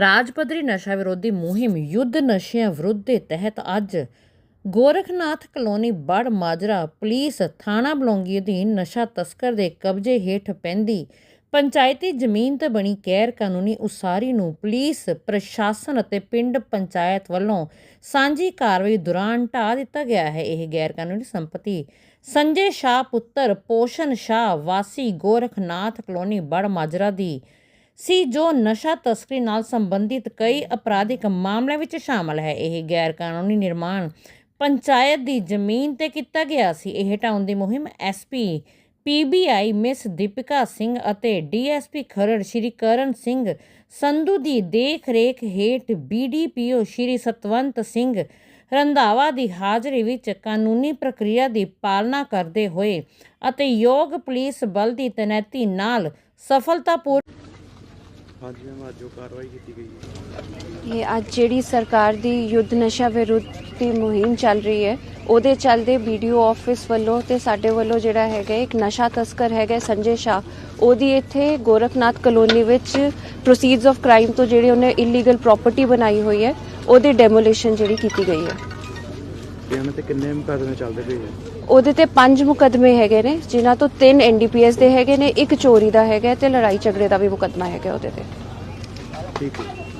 ਰਾਜ ਪੱਧਰੀ ਨਸ਼ਾ ਵਿਰੋਧੀ ਮੁਹਿੰਮ ਯੁੱਧ ਨਸ਼ਿਆਂ ਵਿਰੁੱਧ ਦੇ ਤਹਿਤ ਅੱਜ ਗੋਰਖਨਾਥ ਕਲੋਨੀ ਬੜ ਮਾਜਰਾ ਪੁਲਿਸ ਥਾਣਾ ਬਲੌਂਗੀ ਅਧੀਨ ਨਸ਼ਾ ਤਸਕਰ ਦੇ ਕਬਜ਼ੇ ਹੇਠ ਪੈਂਦੀ ਪੰਚਾਇਤੀ ਜ਼ਮੀਨ ਤੇ ਬਣੀ ਗੈਰ ਕਾਨੂੰਨੀ ਉਸਾਰੀ ਨੂੰ ਪੁਲਿਸ, ਪ੍ਰਸ਼ਾਸਨ ਅਤੇ ਪਿੰਡ ਪੰਚਾਇਤ ਵੱਲੋਂ ਸਾਂਝੀ ਕਾਰਵਾਈ ਦੌਰਾਨ ਢਾਹ ਦਿੱਤਾ ਗਿਆ ਹੈ। ਇਹ ਗੈਰ ਕਾਨੂੰਨੀ ਸੰਪਤੀ ਸੰਜੇ ਸ਼ਾਹ ਪੁੱਤਰ ਪੋਸ਼ਨ ਸ਼ਾਹ ਵਾਸੀ ਗੋਰਖਨਾਥ ਕਲੋਨੀ ਬੜ ਮਾਜਰਾ ਦੀ ਸੀ ਜੋ ਨਸ਼ਾ ਤਸਕਰੀ ਨਾਲ ਸੰਬੰਧਿਤ ਕਈ ਅਪਰਾਧਿਕ ਮਾਮਲਿਆਂ ਵਿੱਚ ਸ਼ਾਮਲ ਹੈ। ਇਹ ਗੈਰ ਕਾਨੂੰਨੀ ਨਿਰਮਾਣ ਪੰਚਾਇਤ ਦੀ ਜ਼ਮੀਨ ਤੇ ਕੀਤਾ ਗਿਆ ਸੀ। ਇਹ ਹਟਾਉਣ ਦੀ ਮੁਹਿੰਮ SP PBI miss Deepika Singh ਅਤੇ ਡੀਐਸਪੀ ਖਰੜ ਸ਼੍ਰੀ ਕਰਨ ਸਿੰਘ ਸੰਧੂ ਦੀ ਦੇਖ ਰੇਖ ਹੇਠ ਬੀਡੀਪੀਓ ਸ਼੍ਰੀ ਸਤਵੰਤ ਸਿੰਘ ਰੰਧਾਵਾ ਦੀ ਹਾਜ਼ਰੀ ਵਿੱਚ ਕਾਨੂੰਨੀ ਪ੍ਰਕਿਰਿਆ ਦੀ ਪਾਲਣਾ ਕਰਦੇ ਹੋਏ ਅਤੇ ਯੋਗ ਪੁਲਿਸ ਬਲ ਦੀ ਤੈਨਾਤੀ ਨਾਲ ਸਫਲਤਾਪੂਰ ਹਾਂਜੀ ਮੈਮ ਅੱਜ ਜੋ ਕਾਰਵਾਈ ਕੀਤੀ ਗਈ ਹੈ। ਇਹ ਅੱਜ ਜਿਹੜੀ ਸਰਕਾਰ ਦੀ ਯੁੱਧ ਨਸ਼ਾ ਵਿਰੁੱਧ ਦੀ ਮੁਹਿੰਮ ਚੱਲ ਰਹੀ ਹੈ, ਉਹਦੇ ਚੱਲਦੇ ਵੀਡੀਓ ਆਫਿਸ ਵੱਲੋਂ ਤੇ ਸਾਡੇ ਵੱਲੋਂ ਜਿਹੜਾ ਹੈਗਾ ਇੱਕ ਨਸ਼ਾ ਤਸਕਰ ਹੈਗਾ ਸੰਜੇ ਸ਼ਾ ਉਹਦੀ ਇੱਥੇ ਗੋਰਖਨਾਥ ਕਲੋਨੀ ਵਿੱਚ ਪ੍ਰੋਸੀਡਸ ਆਫ ਕ੍ਰਾਈਮ ਤੋਂ ਜਿਹੜੀ ਉਹਨੇ ਇਲੀਗਲ ਪ੍ਰਾਪਰਟੀ ਬਣਾਈ ਹੋਈ ਹੈ, ਉਹਦੀ ਡੈਮੋਲੀਸ਼ਨ ਜਿਹੜੀ ਕੀਤੀ ਗਈ ਹੈ। ਤੇ ਉਹਨਾਂ ਤੇ ਕਿੰਨੇ ਮੁਕੱਦਮੇ ਚੱਲਦੇ ਪਏ ਹੈ ਉਹਦੇ ਤੇ ਪੰਜ ਮੁਕਦਮੇ ਹੈਗੇ ਨੇ ਜਿਨ੍ਹਾਂ ਤੋਂ ਤਿੰਨ ਐਨਡੀਪੀਐਸ ਦੇ ਹੈਗੇ ਨੇ ਇੱਕ ਚੋਰੀ ਦਾ ਹੈਗਾ ਤੇ ਲੜਾਈ ਝਗੜੇ ਦਾ ਵੀ ਮੁਕਦਮਾ ਹੈਗਾ ਉਹਦੇ ਤੇ। ਠੀਕ ਹੈ।